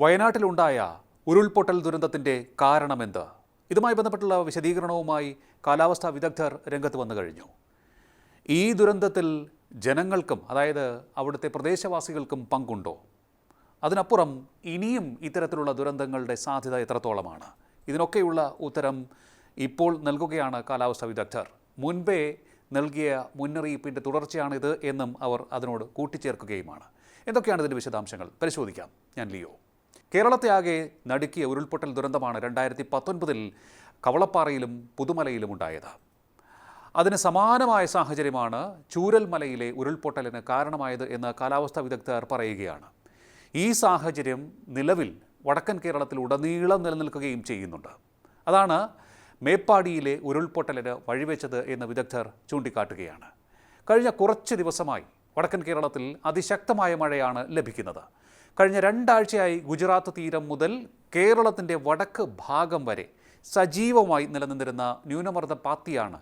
വയനാട്ടിലുണ്ടായ ഉരുൾപൊട്ടൽ ദുരന്തത്തിന്റെ കാരണമെന്ത്? ഇതുമായി ബന്ധപ്പെട്ടുള്ള വിശദീകരണവുമായി കാലാവസ്ഥാ വിദഗ്ധർ രംഗത്ത് വന്നു കഴിഞ്ഞു. ഈ ദുരന്തത്തിൽ ജനങ്ങൾക്കും അതായത് അവിടുത്തെ പ്രദേശവാസികൾക്കും പങ്കുണ്ടോ? അതിനപ്പുറം ഇനിയും ഇത്തരത്തിലുള്ള ദുരന്തങ്ങളുടെ സാധ്യത എത്രത്തോളമാണ്? ഇതിനൊക്കെയുള്ള ഉത്തരം ഇപ്പോൾ നൽകുകയാണ് കാലാവസ്ഥാ വിദഗ്ധർ. മുൻപേ നൽകിയ മുന്നറിയിപ്പിന്റെ തുടർച്ചയാണിത് എന്നും അവർ അതിനോട് കൂട്ടിച്ചേർക്കുകയുമാണ്. എന്തൊക്കെയാണ് ഇതിന്റെ വിശദാംശങ്ങൾ? പരിശോധിക്കാം. ഞാൻ ലിയോ. കേരളത്തെ ആകെ നടുക്കിയ ഉരുൾപൊട്ടൽ ദുരന്തമാണ് രണ്ടായിരത്തി പത്തൊൻപതിൽ കവളപ്പാറയിലും പുതുമലയിലും ഉണ്ടായത്. അതിന് സമാനമായ സാഹചര്യമാണ് ചൂരൽമലയിലെ ഉരുൾപൊട്ടലിന് കാരണമായത് എന്ന് കാലാവസ്ഥാ വിദഗ്ധർ പറയുകയാണ്. ഈ സാഹചര്യം നിലവിൽ വടക്കൻ കേരളത്തിൽ ഉടനീളം നിലനിൽക്കുകയും ചെയ്യുന്നുണ്ട്. അതാണ് മേപ്പാടിയിലെ ഉരുൾപൊട്ടലിന് വഴിവെച്ചത് എന്ന് വിദഗ്ധർ ചൂണ്ടിക്കാട്ടുകയാണ്. കഴിഞ്ഞ കുറച്ച് ദിവസമായി വടക്കൻ കേരളത്തിൽ അതിശക്തമായ മഴയാണ് ലഭിക്കുന്നത്. കഴിഞ്ഞ രണ്ടാഴ്ചയായി ഗുജറാത്ത് തീരം മുതൽ കേരളത്തിന്റെ വടക്ക് ഭാഗം വരെ സജീവമായി നിലനിന്നിരുന്ന ന്യൂനമർദ്ദ പാത്തിയാണ്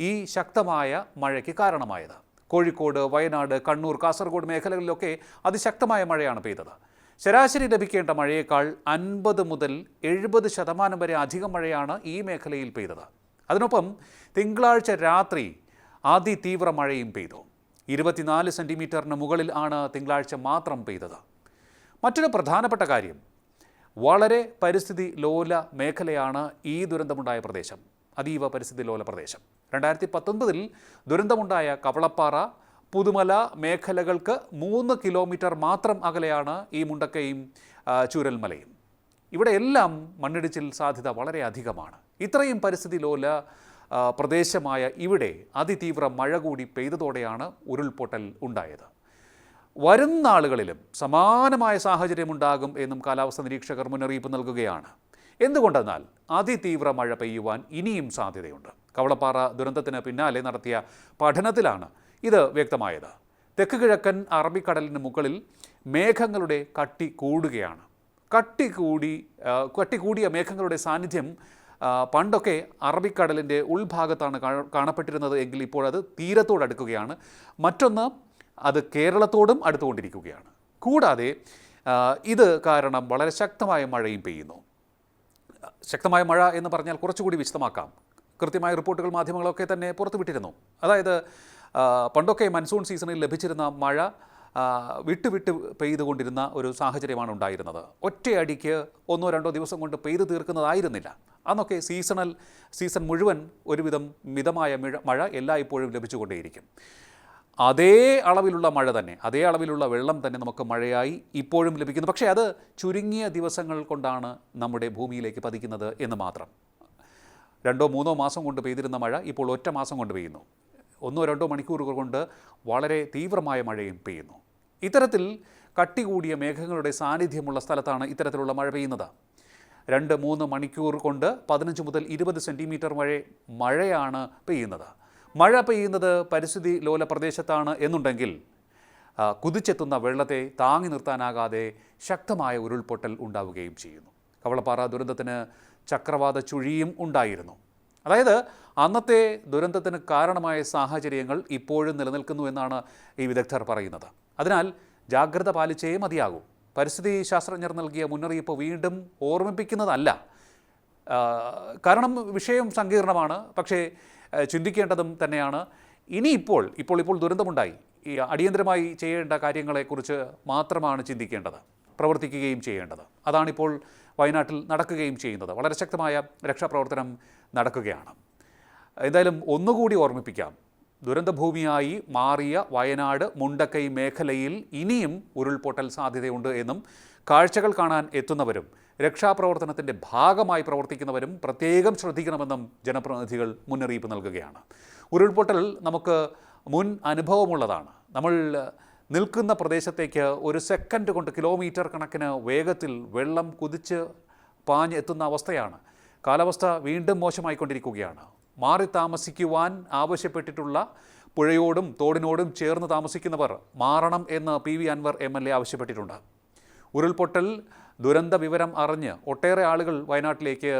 ഈ ശക്തമായ മഴയ്ക്ക് കാരണമായത്. കോഴിക്കോട് വയനാട് കണ്ണൂർ കാസർഗോഡ് മേഖലകളിലൊക്കെ അതിശക്തമായ മഴയാണ് പെയ്തത്. ശരാശരി ലഭിക്കേണ്ട മഴയേക്കാൾ അൻപത് മുതൽ എഴുപത് ശതമാനം വരെ അധികം മഴയാണ് ഈ മേഖലയിൽ പെയ്തത്. അതിനൊപ്പം തിങ്കളാഴ്ച രാത്രി അതിതീവ്ര മഴയും പെയ്തു. ഇരുപത്തിനാല് സെന്റിമീറ്ററിന് മുകളിൽ ആണ് തിങ്കളാഴ്ച മാത്രം പെയ്തത്. മറ്റൊരു പ്രധാനപ്പെട്ട കാര്യം. വളരെ പരിസ്ഥിതി ലോല മേഖലയാണ് ഈ ദുരന്തമുണ്ടായ പ്രദേശം. അതീവ പരിസ്ഥിതി ലോല പ്രദേശം. രണ്ടായിരത്തി പത്തൊൻപതിൽ ദുരന്തമുണ്ടായ കവളപ്പാറ പുതുമല മേഖലകൾക്ക് മൂന്ന് കിലോമീറ്റർ മാത്രം അകലെയാണ് ഈ മുണ്ടക്കയും ചൂരൽമലയും. ഇവിടെ എല്ലാം മണ്ണിടിച്ചിൽ സാധ്യത വളരെ അധികമാണ്. ഇത്രയും പരിസ്ഥിതി ലോല പ്രദേശമായ ഇവിടെ അതിതീവ്ര മഴ കൂടി പെയ്തതോടെയാണ് ഉരുൾപൊട്ടൽ ഉണ്ടായത്. വരും നാളുകളിലും സമാനമായ സാഹചര്യമുണ്ടാകും എന്നും കാലാവസ്ഥാ നിരീക്ഷകർ മുന്നറിയിപ്പ് നൽകുകയാണ്. എന്തുകൊണ്ടെന്നാൽ അതിതീവ്ര മഴ പെയ്യുവാൻ ഇനിയും സാധ്യതയുണ്ട്. കവളപ്പാറ ദുരന്തത്തിന് പിന്നാലെ നടത്തിയ പഠനത്തിലാണ് ഇത് വ്യക്തമായത്. തെക്ക് കിഴക്കൻ അറബിക്കടലിന് മുകളിൽ മേഘങ്ങളുടെ കട്ടി കൂടുകയാണ്. കട്ടി കൂടി കട്ടി കൂടിയ മേഘങ്ങളുടെ സാന്നിധ്യം പണ്ടൊക്കെ അറബിക്കടലിന്റെ ഉൾഭാഗത്താണ് കാണപ്പെട്ടിരുന്നത് എങ്കിൽ ഇപ്പോഴത് തീരത്തോടടുക്കുകയാണ്. മറ്റൊന്ന് അത് കേരളത്തോടും അടുത്തുകൊണ്ടിരിക്കുകയാണ്. കൂടാതെ ഇത് കാരണം വളരെ ശക്തമായ മഴയും പെയ്യുന്നു. ശക്തമായ മഴ എന്ന് പറഞ്ഞാൽ കുറച്ചുകൂടി വിശദമാക്കാം. കൃത്യമായ റിപ്പോർട്ടുകൾ മാധ്യമങ്ങളൊക്കെ തന്നെ പുറത്തുവിട്ടിരുന്നു. അതായത് പണ്ടൊക്കെ മൺസൂൺ സീസണിൽ ലഭിച്ചിരുന്ന മഴ വിട്ട് വിട്ട് പെയ്തുകൊണ്ടിരുന്ന ഒരു സാഹചര്യമാണ് ഉണ്ടായിരുന്നത്. ഒറ്റയടിക്ക് ഒന്നോ രണ്ടോ ദിവസം കൊണ്ട് പെയ്തു തീർക്കുന്നതായിരുന്നില്ല. അന്നൊക്കെ സീസണൽ സീസൺ മുഴുവൻ ഒരുവിധം മിതമായ മഴ എല്ലായ്പ്പോഴും ലഭിച്ചുകൊണ്ടേയിരിക്കും. അതേ അളവിലുള്ള മഴ തന്നെ അതേ അളവിലുള്ള വെള്ളം തന്നെ നമുക്ക് മഴയായി ഇപ്പോഴും ലഭിക്കുന്നു. പക്ഷേ അത് ചുരുങ്ങിയ ദിവസങ്ങൾ കൊണ്ടാണ് നമ്മുടെ ഭൂമിയിലേക്ക് പതിക്കുന്നത് എന്ന് മാത്രം. രണ്ടോ മൂന്നോ മാസം കൊണ്ട് പെയ്തിരുന്ന മഴ ഇപ്പോൾ ഒറ്റ മാസം കൊണ്ട് പെയ്യുന്നു. ഒന്നോ രണ്ടോ മണിക്കൂറുകൾ കൊണ്ട് വളരെ തീവ്രമായ മഴയും പെയ്യുന്നു. ഇത്തരത്തിൽ കട്ടി കൂടിയ മേഘങ്ങളുടെ സാന്നിധ്യമുള്ള സ്ഥലത്താണ് ഇത്തരത്തിലുള്ള മഴ പെയ്യുന്നത്. രണ്ട് മൂന്ന് മണിക്കൂർ കൊണ്ട് പതിനഞ്ച് മുതൽ ഇരുപത് സെന്റിമീറ്റർ മഴ മഴയാണ് പെയ്യുന്നത്. മഴ പെയ്യുന്നത് പരിസ്ഥിതി ലോല പ്രദേശത്താണ് എന്നുണ്ടെങ്കിൽ കുതിച്ചെത്തുന്ന വെള്ളത്തെ താങ്ങി നിർത്താനാകാതെ ശക്തമായ ഉരുൾപൊട്ടൽ ഉണ്ടാവുകയും ചെയ്യുന്നു. കവളപ്പാറ ദുരന്തത്തിന് ചക്രവാത ചുഴിയും ഉണ്ടായിരുന്നു. അതായത് അന്നത്തെ ദുരന്തത്തിന് കാരണമായ സാഹചര്യങ്ങൾ ഇപ്പോഴും നിലനിൽക്കുന്നു എന്നാണ് ഈ വിദഗ്ധർ പറയുന്നത്. അതിനാൽ ജാഗ്രത പാലിച്ചേ മതിയാകൂ. പരിസ്ഥിതി ശാസ്ത്രജ്ഞർ നൽകിയ മുന്നറിയിപ്പ് വീണ്ടും ഓർമ്മിപ്പിക്കുന്നതല്ല. കാരണം വിഷയം സങ്കീർണമാണ്. പക്ഷേ ചിന്തിക്കേണ്ടതും തന്നെയാണ്. ഇനിയിപ്പോൾ ഇപ്പോൾ ഇപ്പോൾ ദുരന്തമുണ്ടായി. ഈ അടിയന്തരമായി ചെയ്യേണ്ട കാര്യങ്ങളെക്കുറിച്ച് മാത്രമാണ് ചിന്തിക്കേണ്ടത്. പ്രവർത്തിക്കുകയും ചെയ്യേണ്ടത്. അതാണിപ്പോൾ വയനാട്ടിൽ നടക്കുകയും ചെയ്യുന്നത്. വളരെ ശക്തമായ രക്ഷാപ്രവർത്തനം നടക്കുകയാണ്. എന്തായാലും ഒന്നുകൂടി ഓർമ്മിപ്പിക്കാം. ദുരന്തഭൂമിയായി മാറിയ വയനാട് മുണ്ടക്കൈ മേഖലയിൽ ഇനിയും ഉരുൾപൊട്ടൽ സാധ്യതയുണ്ട് എന്നും കാഴ്ചകൾ കാണാൻ എത്തുന്നവരും രക്ഷാപ്രവർത്തനത്തിന്റെ ഭാഗമായി പ്രവർത്തിക്കുന്നവരും പ്രത്യേകം ശ്രദ്ധിക്കണമെന്നും ജനപ്രതിനിധികൾ മുന്നറിയിപ്പ് നൽകുകയാണ്. ഉരുൾപൊട്ടൽ നമുക്ക് മുൻ അനുഭവമുള്ളതാണ്. നമ്മൾ നിൽക്കുന്ന പ്രദേശത്തേക്ക് ഒരു സെക്കൻഡ് കൊണ്ട് കിലോമീറ്റർ കണക്കിന് വേഗത്തിൽ വെള്ളം കുതിച്ച് പാഞ്ഞ് എത്തുന്ന അവസ്ഥയാണ്. കാലാവസ്ഥ വീണ്ടും മോശമായിക്കൊണ്ടിരിക്കുകയാണ്. മാറി താമസിക്കുവാൻ ആവശ്യപ്പെട്ടിട്ടുള്ള പുഴയോടും തോടിനോടും ചേർന്ന് താമസിക്കുന്നവർ മാറണം എന്ന് P V Anvar M L A ആവശ്യപ്പെട്ടിട്ടുണ്ട്. ഉരുൾപൊട്ടൽ ദുരന്ത വിവരം അറിഞ്ഞ് ഒട്ടേറെ ആളുകൾ വയനാട്ടിലേക്ക്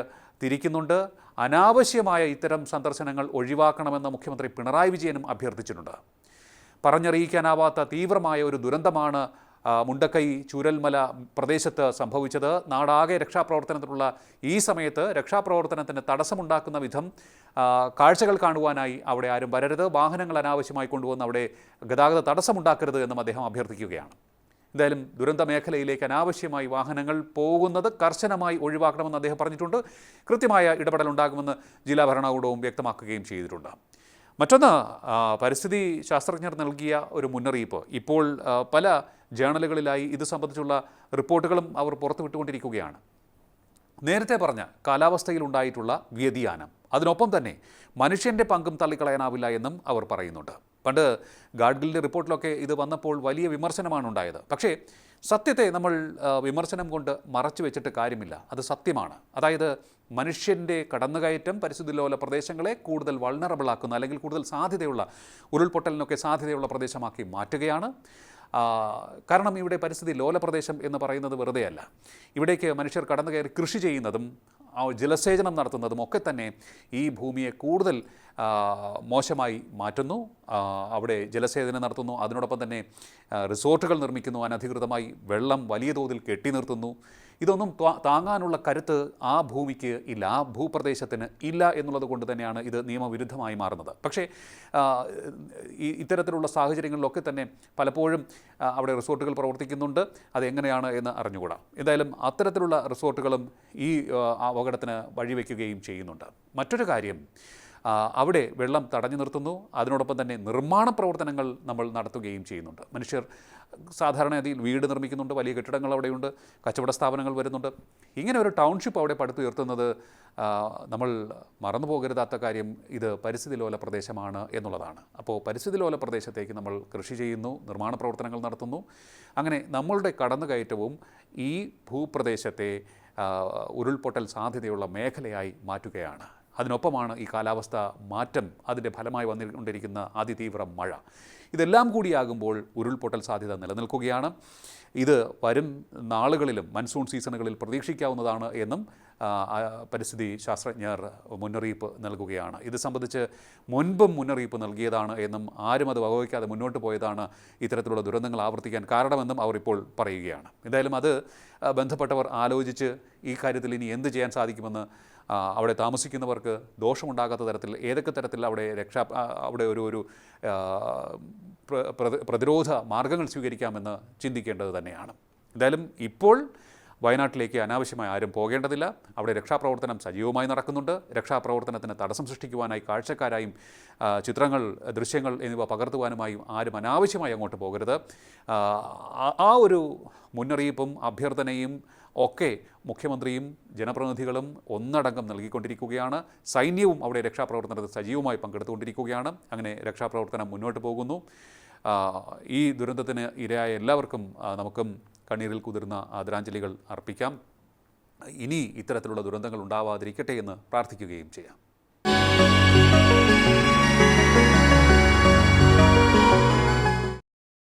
തിരിക്കുന്നുണ്ട്. അനാവശ്യമായ ഇത്തരം സന്ദർശനങ്ങൾ ഒഴിവാക്കണമെന്ന് മുഖ്യമന്ത്രി പിണറായി വിജയനും അഭ്യർത്ഥിച്ചിട്ടുണ്ട്. പറഞ്ഞറിയിക്കാനാവാത്ത തീവ്രമായ ഒരു ദുരന്തമാണ് മുണ്ടക്കൈ ചൂരൽമല പ്രദേശത്ത് സംഭവിച്ചത്. നാടാകെ രക്ഷാപ്രവർത്തനത്തിനുള്ള ഈ സമയത്ത് രക്ഷാപ്രവർത്തനത്തിന് തടസ്സമുണ്ടാക്കുന്ന വിധം കാഴ്ചകൾ കാണുവാനായി അവിടെ ആരും വരരുത്. വാഹനങ്ങൾ അനാവശ്യമായി കൊണ്ടുവന്ന് അവിടെ ഗതാഗത തടസ്സമുണ്ടാക്കരുത് എന്നും അദ്ദേഹം അഭ്യർത്ഥിക്കുകയാണ്. എന്തായാലും ദുരന്ത മേഖലയിലേക്ക് അനാവശ്യമായി വാഹനങ്ങൾ പോകുന്നത് കർശനമായി ഒഴിവാക്കണമെന്ന് അദ്ദേഹം പറഞ്ഞിട്ടുണ്ട്. കൃത്യമായ ഇടപെടൽ ഉണ്ടാകുമെന്ന് ജില്ലാ ഭരണകൂടവും വ്യക്തമാക്കുകയും ചെയ്തിട്ടുണ്ട്. മറ്റൊന്ന് പരിസ്ഥിതി ശാസ്ത്രജ്ഞർ നൽകിയ ഒരു മുന്നറിയിപ്പ്. ഇപ്പോൾ പല ജേണലുകളിലായി ഇത് സംബന്ധിച്ചുള്ള റിപ്പോർട്ടുകളും അവർ പുറത്തുവിട്ടുകൊണ്ടിരിക്കുകയാണ്. നേരത്തെ പറഞ്ഞ കാലാവസ്ഥയിൽ ഉണ്ടായിട്ടുള്ള വ്യതിയാനം അതിനൊപ്പം തന്നെ മനുഷ്യന്റെ പങ്കും തള്ളിക്കളയാനാവില്ല എന്നും അവർ പറയുന്നുണ്ട്. പണ്ട് ഗാഡ്ഗിലിന്റെ റിപ്പോർട്ടിലൊക്കെ ഇത് വന്നപ്പോൾ വലിയ വിമർശനമാണ് ഉണ്ടായത്. പക്ഷേ സത്യത്തെ നമ്മൾ വിമർശനം കൊണ്ട് മറച്ചു വെച്ചിട്ട് കാര്യമില്ല. അത് സത്യമാണ്. അതായത് മനുഷ്യന്റെ കടന്നുകയറ്റം പരിസ്ഥിതി ലോല പ്രദേശങ്ങളെ കൂടുതൽ വൾണറബിളാക്കുന്ന അല്ലെങ്കിൽ കൂടുതൽ സാധ്യതയുള്ള ഉരുൾപൊട്ടലിനൊക്കെ സാധ്യതയുള്ള പ്രദേശമാക്കി മാറ്റുകയാണ്. കാരണം ഇവിടെ പരിസ്ഥിതി ലോലപ്രദേശം എന്ന് പറയുന്നത് വെറുതെയല്ല. ഇവിടേക്ക് മനുഷ്യർ കടന്നു കയറി കൃഷി ചെയ്യുന്നതും ജലസേചനം നടത്തുന്നതും ഒക്കെ തന്നെ ഈ ഭൂമിയെ കൂടുതൽ മോശമായി മാറ്റുന്നു. അവിടെ ജലസേചനം നടത്തുന്നു. അതിനോടൊപ്പം തന്നെ റിസോർട്ടുകൾ നിർമ്മിക്കുന്നു. അനധികൃതമായി വെള്ളം വലിയ തോതിൽ കെട്ടി നിർത്തുന്നു. ഇതൊന്നും താങ്ങാനുള്ള കരുത്ത് ആ ഭൂമിക്ക് ഇല്ല ആ ഭൂപ്രദേശത്തിന് ഇല്ല എന്നുള്ളത് കൊണ്ട് തന്നെയാണ് ഇത് നിയമവിരുദ്ധമായി മാറുന്നത്. പക്ഷേ ഇത്തരത്തിലുള്ള സാഹചര്യങ്ങളിലൊക്കെ തന്നെ പലപ്പോഴും അവിടെ റിസോർട്ടുകൾ പ്രവർത്തിക്കുന്നുണ്ട്. അതെങ്ങനെയാണ് എന്ന് അറിഞ്ഞുകൂടാ. എന്തായാലും അത്തരത്തിലുള്ള റിസോർട്ടുകളും ഈ അപകടത്തിന് വഴിവെക്കുകയും ചെയ്യുന്നുണ്ട്. മറ്റൊരു കാര്യം അവിടെ വെള്ളം തടഞ്ഞു നിർത്തുന്നു. അതിനോടൊപ്പം തന്നെ നിർമ്മാണ പ്രവർത്തനങ്ങൾ നമ്മൾ നടത്തുകയും ചെയ്യുന്നുണ്ട്. മനുഷ്യർ സാധാരണഗതിയിൽ വീട് നിർമ്മിക്കുന്നുണ്ട് വലിയ കെട്ടിടങ്ങൾ അവിടെയുണ്ട് കച്ചവട സ്ഥാപനങ്ങൾ വരുന്നുണ്ട്. ഇങ്ങനെ ഒരു ടൗൺഷിപ്പ് അവിടെ പടുത്തുയർത്തുന്നത് നമ്മൾ മറന്നു പോകരുതാത്ത കാര്യം ഇത് പരിസ്ഥിതി ലോല പ്രദേശമാണ് എന്നുള്ളതാണ്. അപ്പോൾ പരിസ്ഥിതി ലോല പ്രദേശത്തേക്ക് നമ്മൾ കൃഷി ചെയ്യുന്നു നിർമ്മാണ പ്രവർത്തനങ്ങൾ നടത്തുന്നു. അങ്ങനെ നമ്മളുടെ കടന്നുകയറ്റവും ഈ ഭൂപ്രദേശത്തെ ഉരുൾപൊട്ടൽ സാധ്യതയുള്ള മേഖലയായി മാറ്റുകയാണ്. അതിനൊപ്പമാണ് ഈ കാലാവസ്ഥ മാറ്റം അതിന്റെ ഫലമായി വന്നുകൊണ്ടിരിക്കുന്ന അതിതീവ്ര മഴ. ഇതെല്ലാം കൂടിയാകുമ്പോൾ ഉരുൾപൊട്ടൽ സാധ്യത നിലനിൽക്കുകയാണ്. ഇത് വരും നാളുകളിലും മൺസൂൺ സീസണുകളിൽ പ്രതീക്ഷിക്കാവുന്നതാണ് എന്നും പരിസ്ഥിതി ശാസ്ത്രജ്ഞർ മുന്നറിയിപ്പ് നൽകുകയാണ്. ഇത് സംബന്ധിച്ച് മുൻപും മുന്നറിയിപ്പ് നൽകിയതാണ് എന്നും ആരും അത് വകവയ്ക്കാതെ മുന്നോട്ട് പോയതാണ് ഇത്തരത്തിലുള്ള ദുരന്തങ്ങൾ ആവർത്തിക്കാൻ കാരണമെന്നും അവർ ഇപ്പോൾ പറയുകയാണ്. എന്തായാലും അത് ബന്ധപ്പെട്ടവർ ആലോചിച്ച് ഈ കാര്യത്തിൽ ഇനി എന്ത് ചെയ്യാൻ സാധിക്കുമെന്ന് അവിടെ താമസിക്കുന്നവർക്ക് ദോഷമുണ്ടാകാത്ത തരത്തിൽ ഏതൊക്കെ തരത്തിൽ അവിടെ രക്ഷാ അവിടെ ഒരു ഒരു പ്രതിരോധ മാർഗങ്ങൾ സ്വീകരിക്കാമെന്ന് ചിന്തിക്കേണ്ടത് തന്നെയാണ്. എന്തായാലും ഇപ്പോൾ വയനാട്ടിലേക്ക് അനാവശ്യമായി ആരും പോകേണ്ടതില്ല. അവിടെ രക്ഷാപ്രവർത്തനം സജീവമായി നടക്കുന്നുണ്ട്. രക്ഷാപ്രവർത്തനത്തിന് തടസ്സം സൃഷ്ടിക്കുവാനായി കാഴ്ചക്കാരായും ചിത്രങ്ങൾ ദൃശ്യങ്ങൾ എന്നിവ പകർത്തുവാനുമായും ആരും അനാവശ്യമായി അങ്ങോട്ട് പോകരുത്. ആ ഒരു മുന്നറിയിപ്പും അഭ്യർത്ഥനയും ഒക്കെ മുഖ്യമന്ത്രിയും ജനപ്രതിനിധികളും ഒന്നടങ്കം നൽകിക്കൊണ്ടിരിക്കുകയാണ്. സൈന്യവും അവിടെ രക്ഷാപ്രവർത്തനത്തിൽ സജീവമായി പങ്കെടുത്തുകൊണ്ടിരിക്കുകയാണ്. അങ്ങനെ രക്ഷാപ്രവർത്തനം മുന്നോട്ട് പോകുന്നു. ഈ ദുരന്തത്തിന് ഇരയായ എല്ലാവർക്കും നമുക്കും കണ്ണീരിൽ കുതിർന്ന ആദരാഞ്ജലികൾ അർപ്പിക്കാം. ഇനി ഇത്തരത്തിലുള്ള ദുരന്തങ്ങൾ ഉണ്ടാവാതിരിക്കട്ടെ എന്ന് പ്രാർത്ഥിക്കുകയും ചെയ്യാം.